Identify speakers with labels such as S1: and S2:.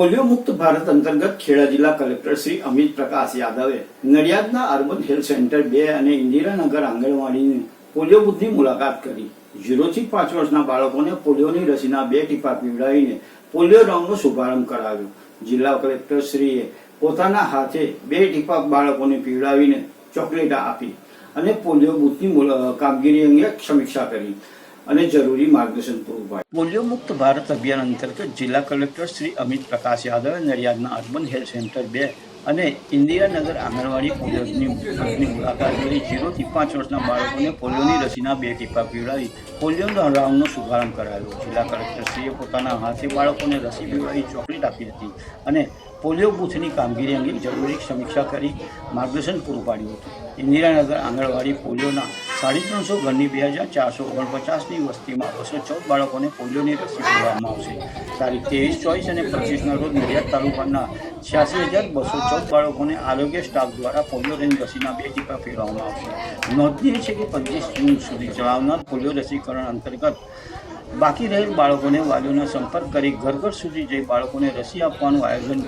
S1: Polio મુક્ત ભારત અંતર્ગત ખેડા જિલ્લા કલેક્ટર શ્રી અમિત પ્રકાશ યાદવે, નડિયાદના અર્બન હેલ્થ સેન્ટર બે અને ઇન્દિરાનગર આંગણવાડીની પોલિયો બુથની મુલાકાત કરી. ઝીરોથી પાંચ વર્ષના બાળકોને પોલિયોની રસીના બે ટીપા પીવડાવીને પોલિયો રંગનો શુભારંભ કરાવ્યો. જિલ્લા કલેક્ટર શ્રીએ પોતાના હાથે બે ટીપા બાળકોને પીવડાવીને ચોકલેટ આપી અને પોલિયો બુથની કામગીરી અંગે સમીક્ષા કરી. અને જરૂરી માર્ગદર્શન પૂરું પાડ્યું પોલિયો મુક્ત ભારત અભિયાન અંતર્ગત જિલ્લા કલેક્ટર શ્રી અમિત પ્રકાશ યાદવે નડિયાદના અર્બન હેલ્થ સેન્ટર બે અને ઇન્દિરાનગર આંગણવાડી પોલિયોની મુલાકાત કરી જીરોથી પાંચ વર્ષના બાળકોને પોલિયોની રસીના બે ટીપા પીવડાવી પોલિયો રાઉન્ડનો શુભારંભ કરાયો. જિલ્લા કલેક્ટરશ્રીએ પોતાના હાથે બાળકોને રસી પીવડાવી ચોકલેટ આપી હતી અને પોલિયો બૂથની કામગીરી અંગે જરૂરી સમીક્ષા કરી માર્ગદર્શન પૂરું પાડ્યું હતું. ઇન્દિરાનગર આંગણવાડી પોલિયોના સાડી ત્રણસો ઘરની બે હજાર ચારસો ઓગણપચાસની વસ્તીમાં બસો ચૌદ બાળકોને પોલિયોની રસી પીવડાવવામાં આવશે. તારીખ ત્રેવીસ, ચોવીસ અને પચીસના રોજ નડિયાદ તાલુકાના છ્યાસી હજાર બસો ચૌદ બાળકોને આરોગ્ય સ્ટાફ દ્વારા પોલિયોની રસીના બે ટીપા પીવડાવવામાં આવશે. નોંધનીય છે કે પચીસ જૂન સુધી ચલાવનાર પોલિયો રસીકરણ અંતર્ગત બાકી રહેલ બાળકોને વાલીઓનો સંપર્ક કરી ઘર ઘર સુધી જઈ બાળકોને રસી આપવાનું આયોજન